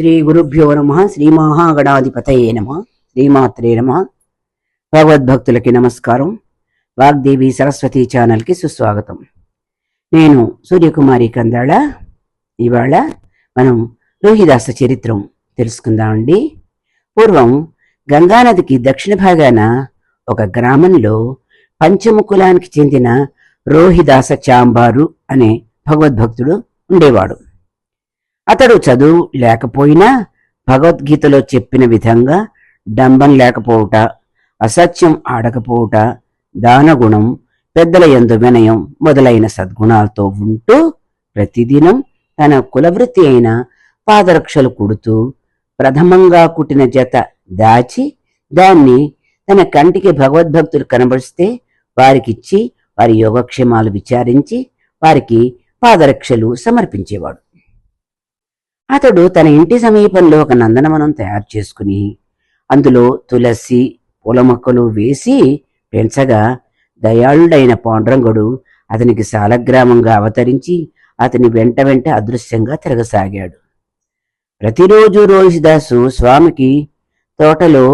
శ్రీ గురుభ్యో నమ శ్రీ మహాగణాధిపతయే నమ శ్రీమాత్రే నమ. భగవద్భక్తులకి నమస్కారం. వాగ్దేవి సరస్వతి ఛానల్కి సుస్వాగతం. నేను సూర్యకుమారి కందాళ. ఇవాళ మనం రోహిదాస చరిత్రం తెలుసుకుందామండి పూర్వం గంగానదికి దక్షిణ భాగాన ఒక గ్రామంలో పంచముకులానికి చెందిన రోహిదాస చాంబారు అనే భగవద్భక్తుడు ఉండేవాడు. అతడు చదువు లేకపోయినా భగవద్గీతలో చెప్పిన విధంగా డంబం లేకపోవుట అసత్యం ఆడకపోవుట దానగుణం పెద్దల యందు వినయం మొదలైన సద్గుణాలతో ఉంటూ ప్రతిదినం తన కులవృత్తి అయిన పాదరక్షలు కుడుతూ ప్రథమంగా కుట్టిన జత దాచి దాన్ని తన కంటికి భగవద్భక్తులు కనబరిస్తే వారికిచ్చి వారి యోగక్షేమాలు విచారించి వారికి పాదరక్షలు సమర్పించేవాడు. అతడు తన ఇంటి సమీపంలో ఒక నందనవనం తయారు చేసుకుని అందులో తులసి పూల మొక్కలు వేసి పెంచగా దయాళుడైన పాండ్రంగుడు అతనికి సాలగ్రామంగా అవతరించి అతని వెంట వెంట అదృశ్యంగా తిరగసాగాడు. ప్రతిరోజు రోహిదాసు స్వామికి తోటలో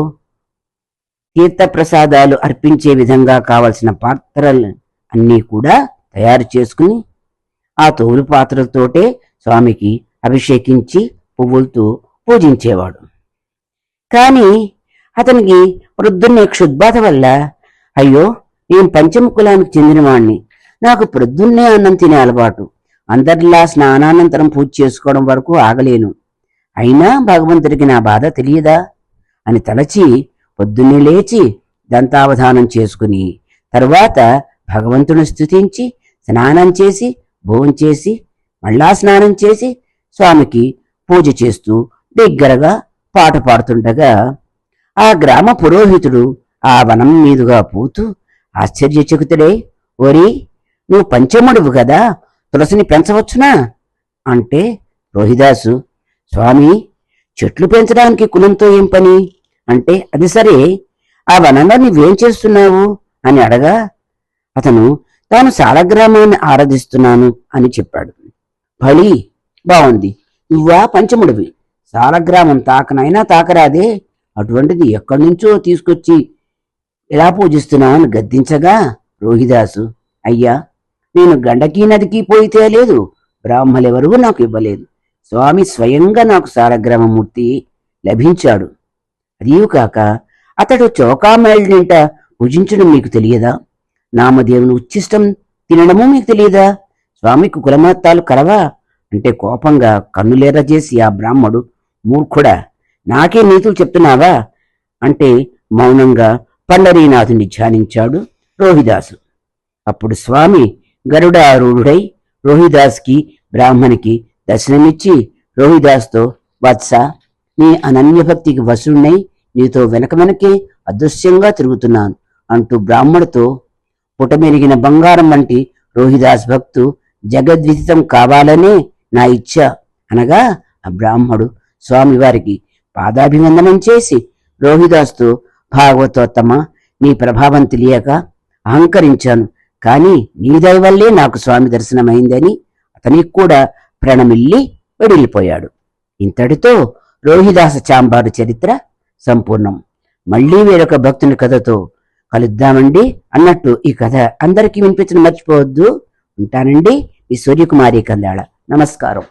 తీర్థప్రసాదాలు అర్పించే విధంగా కావలసిన పాత్రలు అన్నీ కూడా తయారు చేసుకుని ఆ తోలు పాత్రలతోటే స్వామికి అభిషేకించి పువ్వులతో పూజించేవాడు. కానీ అతనికి ప్రొద్దున్నే క్షుద్బాధ వల్ల అయ్యో నేను పంచముకులానికి చెందినవాణ్ణి. నాకు ప్రొద్దున్నే అన్నం తినే అలవాటు. అందరిలా స్నానానంతరం పూజ చేసుకోవడం వరకు ఆగలేను. అయినా భగవంతుడికి నా బాధ తెలియదా? అని తలచి పొద్దున్నే లేచి దంతావధానం చేసుకుని తరువాత భగవంతుని స్తుతించి స్నానం చేసి భోంచేసి మళ్ళా స్నానం చేసి స్వామికి పూజ చేస్తూ దగ్గరగా పాట పాడుతుండగా ఆ గ్రామ పురోహితుడు ఆ వనం మీదుగా పోతూ ఆశ్చర్యచకితుడే ఓరి నువ్వు పంచముడువు కదా తులసిని పెంచవచ్చునా? అంటే రోహిదాసు స్వామి చెట్లు పెంచడానికి కులంతో ఏం పని? అంటే అది సరే ఆ వనంలో నువ్వేం చేస్తున్నావు? అని అడగా అతను తాను సాలగ్రామాన్ని ఆరాధిస్తున్నాను అని చెప్పాడు. భళి బాగుంది. నువ్వా పంచముడివి. సాలగ్రామం తాకనైనా తాకరాదే. అటువంటిది ఎక్కడి నుంచో తీసుకొచ్చి ఎలా పూజిస్తున్నావని గద్దించగా రోహిదాసు అయ్యా నేను గండకీ నదికి పోయి తేలేదు. బ్రాహ్మలెవరూ నాకు ఇవ్వలేదు. స్వామి స్వయంగా నాకు సారగ్రామమూర్తి లభించాడు. అదీవు కాక అతడు చౌకామేళ్ళ నింట పూజించడం మీకు తెలియదా? నామదేవుని ఉచ్చిష్టం తినడము మీకు తెలియదా? స్వామికి కులమత్తాలు కలవా? అంటే కోపంగా కన్నులేరా చేసి ఆ బ్రాహ్మడు మూర్ఖుడా నాకే నీతులు చెప్తున్నావా? అంటే మౌనంగా పండరీనాథుని ధ్యానించాడు రోహిదాసు. అప్పుడు స్వామి గరుడారూఢుడై రోహిదాస్కి బ్రాహ్మణికి దర్శనమిచ్చి రోహిదాస్తో వత్స నీ అనన్యభక్తికి వసుణ్ణై నీతో వెనక వెనకే అదృశ్యంగా తిరుగుతున్నాను అంటూ బ్రాహ్మడితో పుటమెరిగిన బంగారం వంటి రోహిదాస్ భక్తు జగద్విదితం కావాలనే నా ఇచ్చ అనగా ఆ బ్రాహ్మడు స్వామివారికి పాదాభివందనం చేసి రోహిదాస్తో భాగవతోత్తమ నీ ప్రభావం తెలియక అహంకరించాను. కానీ నీ దయవల్లే నాకు స్వామి దర్శనమైందని అతనికి కూడా ప్రణమిల్లి వెడిలిపోయాడు. ఇంతటితో రోహిదాస చాంబారు చరిత్ర సంపూర్ణం. మళ్ళీ వేరొక భక్తుని కథతో కలుద్దామండి అన్నట్టు ఈ కథ అందరికీ వినిపించడం మర్చిపోవద్దు. ఉంటానండి ఈ సూర్యకుమారి కందాళ నమస్కారం